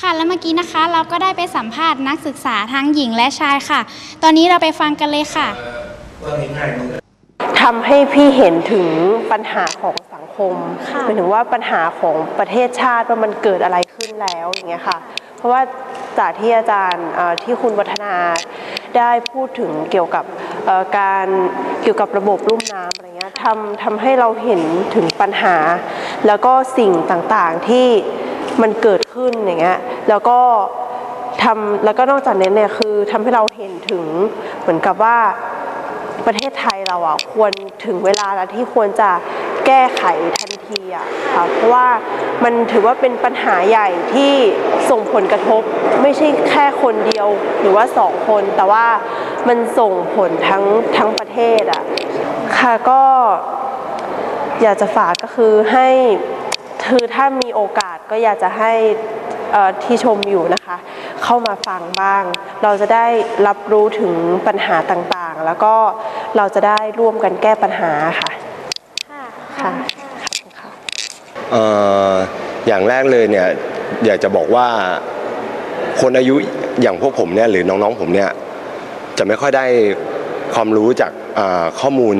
ค่ะ แล้วเมื่อกี้นะคะเราก็ได้ไปสัมภาษณ์นักศึกษาทั้งหญิงและชายค่ะ ตอนนี้เราไปฟังกันเลยค่ะทำให้พี่เห็นถึงปัญหาของสังคมค่ะหมายถึงว่าปัญหาของประเทศชาติว่ามันเกิดอะไรขึ้นแล้วอย่างเงี้ยค่ะ เพราะว่าจากที่อาจารย์เอ่อที่คุณวัฒนาได้พูดถึงเกี่ยวกับเอ่อการเกี่ยวกับระบบลุ่มน้ำอะไรเงี้ยทำทำให้เราเห็นถึงปัญหา แล้วก็สิ่งต่างๆที่ มันเกิดขึ้นอย่างเงี้ยแล้วก็ทำแล้วก็นอกจากนี้เนี่ยคือทำให้เราเห็นถึงเหมือนกับว่าประเทศไทยเราอะควรถึงเวลาแล้วที่ควรจะแก้ไขทันทีอะค่ะเพราะว่ามันถือว่าเป็นปัญหาใหญ่ที่ส่งผลกระทบไม่ใช่แค่คนเดียวหรือว่าสองคน แต่ว่ามันส่งผลทั้งทั้งประเทศอะค่ะก็อยากจะฝากก็คือให้คือถ้ามีโอกาส ก็อยากจะให้เอ่อที่ชมอยู่นะคะ เข้ามาฟังบ้าง เราจะได้รับรู้ถึงปัญหาต่างๆ แล้วก็เราจะได้ร่วมกันแก้ปัญหาค่ะค่ะค่ะขอบคุณค่ะเอ่ออย่างแรกเลยเนี่ยอยากจะบอกว่าคนอายุอย่างพวกผมเนี่ยหรือน้องๆผมเนี่ยจะไม่ค่อยได้ความรู้จากอ่าข้อมูล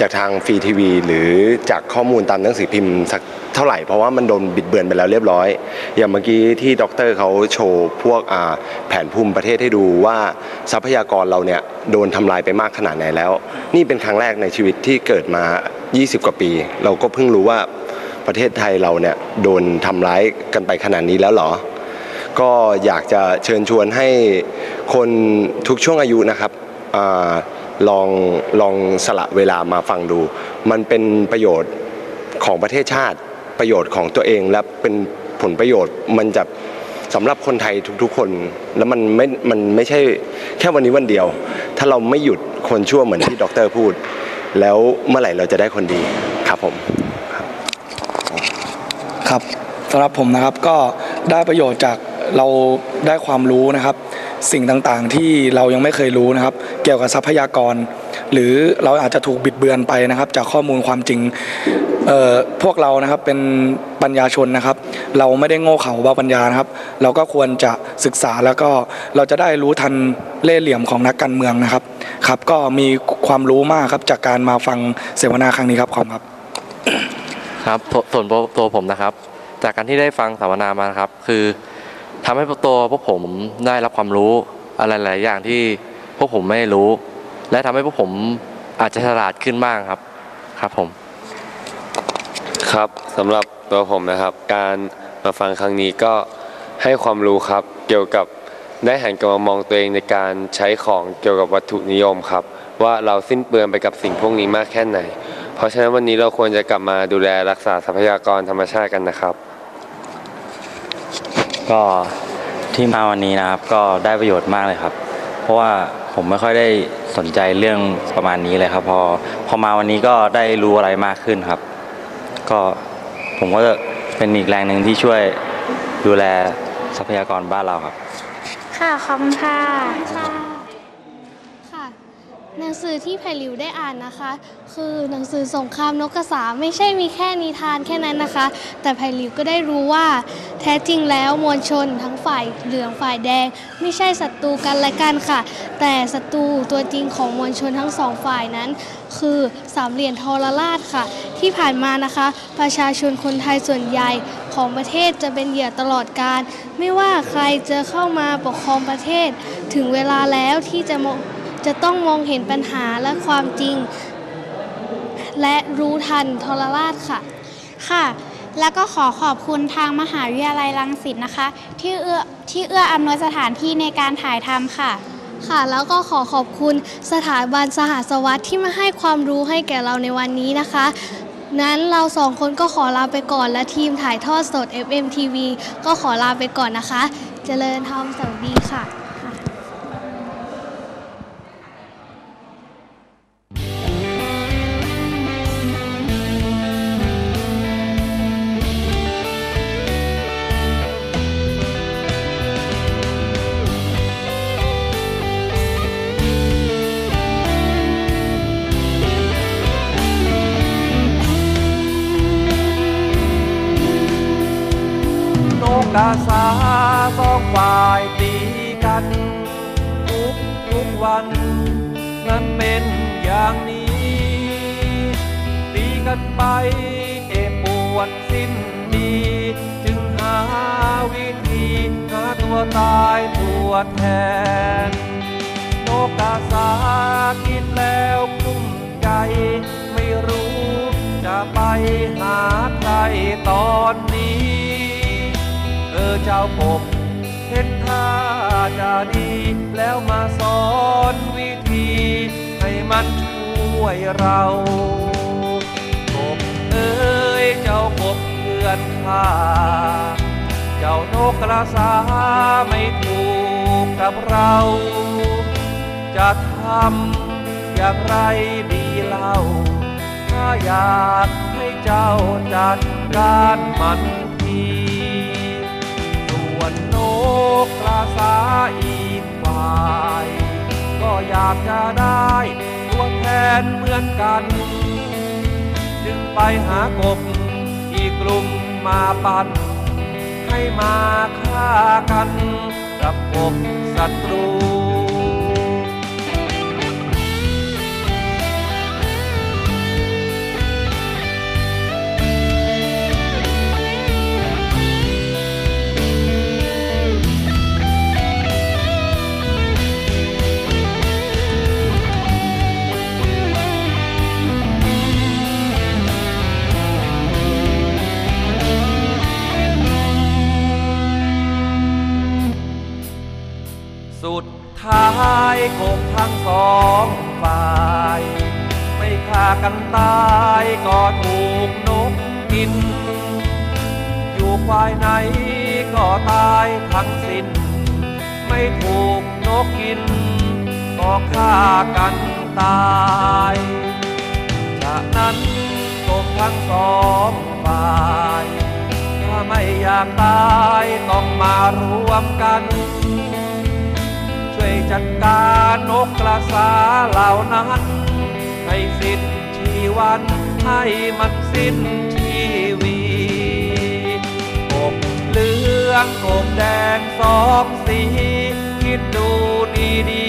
จากทางฟรีทีวี หรือจากข้อมูลตามหนังสือพิมพ์สักเท่าไหร่เพราะว่ามันโดนบิดเบือนไปแล้วเรียบร้อย อย่างเมื่อกี้ที่ด็อกเตอร์เขาโชว์พวกแผนภูมิประเทศให้ดูว่าทรัพยากรเราเนี่ยโดนทำลายไปมากขนาดไหนแล้ว นี่เป็นครั้งแรกในชีวิตที่เกิดมา 20 กว่าปี เราก็เพิ่งรู้ว่าประเทศไทยเราเนี่ยโดนทำร้ายกันไปขนาดนี้แล้วเหรอ ก็อยากจะเชิญชวนให้คนทุกช่วงอายุนะครับ ลองลองสละเวลามาฟังดู มันเป็นประโยชน์ของประเทศชาติประโยชน์ของตัวเองและเป็นผลประโยชน์มันจะสำหรับคนไทยทุกๆ คน แล้วมันไม่มันไม่ใช่แค่วันนี้วันเดียว ถ้าเราไม่หยุดคนชั่วเหมือนที่ดอกเตอรพูด แล้วเมื่อไหร่เราจะได้คนดีครับผมครับสำหรับผมนะครับก็ได้ประโยชน์จากเราได้ความรู้นะครับ สิ่งต่างๆ ที่เรายังไม่เคยรู้นะครับ เกี่ยวกับทรัพยากร หรือเราอาจจะถูกบิดเบือนไปนะครับ จากข้อมูลความจริงพวกเรานะครับเป็นปัญญาชนนะครับ เราไม่ได้โง่เขลาเบาปัญญานะครับ เราก็ควรจะศึกษาแล้วก็เราจะได้รู้ทันเล่เหลี่ยมของนักการเมืองนะครับครับ ก็มีความรู้มากครับจากการมาฟังเสวนาครั้งนี้ครับขอบคุณครับ ครับส่วนตัวผมนะครับ จากการที่ได้ฟังสัมมนามาครับ คือ ทำให้ตัวพวกผมได้รับความรู้อะไรหลายอย่างที่พวกผมไม่รู้ และทำให้พวกผมอาจจะฉลาดขึ้นบ้างครับครับผม ครับสำหรับตัวผมนะครับ การมาฟังครั้งนี้ก็ให้ความรู้ครับ เกี่ยวกับได้หันกลับมามองตัวเองในการใช้ของเกี่ยวกับวัตถุนิยมครับ ว่าเราสิ้นเปลืองไปกับสิ่งพวกนี้มากแค่ไหน เพราะฉะนั้นวันนี้เราควรจะกลับมาดูแลรักษาทรัพยากรธรรมชาติกันนะครับ ก็ที่มาวันนี้นะครับก็ได้ประโยชน์มากเลยครับ เพราะว่าผมไม่ค่อยได้สนใจเรื่องประมาณนี้เลยครับ พอพอมาวันนี้ก็ได้รู้อะไรมากขึ้นครับ ก็ผมก็จะเป็นอีกแรงหนึ่งที่ช่วยดูแลทรัพยากรบ้านเราครับ ค่ะขอบคุณค่ะค่ะ หนังสือที่ไผ่หลิวได้อ่านนะคะ คือหนังสือสงครามนกกระสาไม่ใช่มีแค่นิทานแค่นั้นนะคะ แต่ไผ่หลิวก็ได้รู้ว่า แท้จริงแล้วมวลชนทั้งฝ่ายเหลืองฝ่ายแดง ไม่ใช่ศัตรูกันและกันค่ะ แต่ศัตรูตัวจริงของมวลชนทั้งสองฝ่ายนั้น คือสามเหลี่ยมทรราชค่ะ ที่ผ่านมานะคะ ประชาชนคนไทยส่วนใหญ่ของประเทศจะเป็นเหยื่อตลอดการ ไม่ว่าใครจะเข้ามาปกครองประเทศ ถึงเวลาแล้วที่จะ จะต้องมองเห็นปัญหาและความจริง และรู้ทันทรราชค่ะ ค่ะ แล้วก็ขอขอบคุณทางมหาวิทยาลัยรังสิตนะคะ ที่เอื้อที่เอื้ออำนวยสถานที่ในการถ่ายทำค่ะ ค่ะ แล้วก็ขอขอบคุณสถาบันสหสวัสดิ์ที่มาให้ความรู้ให้แก่เราในวันนี้นะคะ นั้นเราสองคนก็ขอลาไปก่อนและทีมถ่ายทอดสด FMTV ก็ขอลาไปก่อนนะคะ เจริญธรรมสวัสดีค่ะ กาสาสองฝ่ายตีกัน ทุกทุกวันนั้นเป็นอย่างนี้ ตีกันไปเจ็บปวดสิ้นดี จึงหาวิธีหาตัวตายตัวแทนโลกาสาคิดแล้วกลุ้มใจ ไม่รู้จะไปหาใครตอน เจ้ากบเห็นท่าจะดี แล้วมาสอนวิธี ให้มันช่วยเรากบเอ้ยเจ้ากบเพื่อนข้าเจ้านกกระสาไม่ถูกกับเรา จะทำอย่างไรดีเล่า ถ้าอยากให้เจ้าจัดการมันที กกระสาอีกฝ่าย ก็อยากจะได้ตัวแทนเหมือนกัน จึงไปหากบอีกกลุ่มมาปั่น ให้มาฆ่ากันกับกบศัตรูายกทั้งสองฝ่าย ไม่ฆ่ากันตายก็ถูกนกกิน อยู่ฝ่ายไหนก็ตายทั้งสิ้น ไม่ถูกนกกิน ก็ฆ่ากันตายฉะนั้นกทั้งสองฝ่ายถ้าไม่อยากตายต้องมารวมกัน ช่วยจัดการนกกระสาเหล่านั้นให้สิ้นชีวันให้มันสิ้นชีวีกบเหลืองกบแดงสองสี คิดดูดี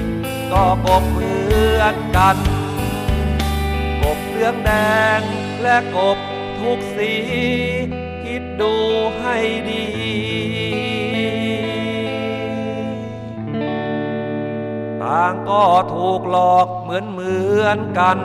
ๆ ก็กบเหมือนกัน กบเหลืองแดงและกบทุกสี คิดดูให้ดีางก็ถูกหลอกเหมือนเหมือนกัน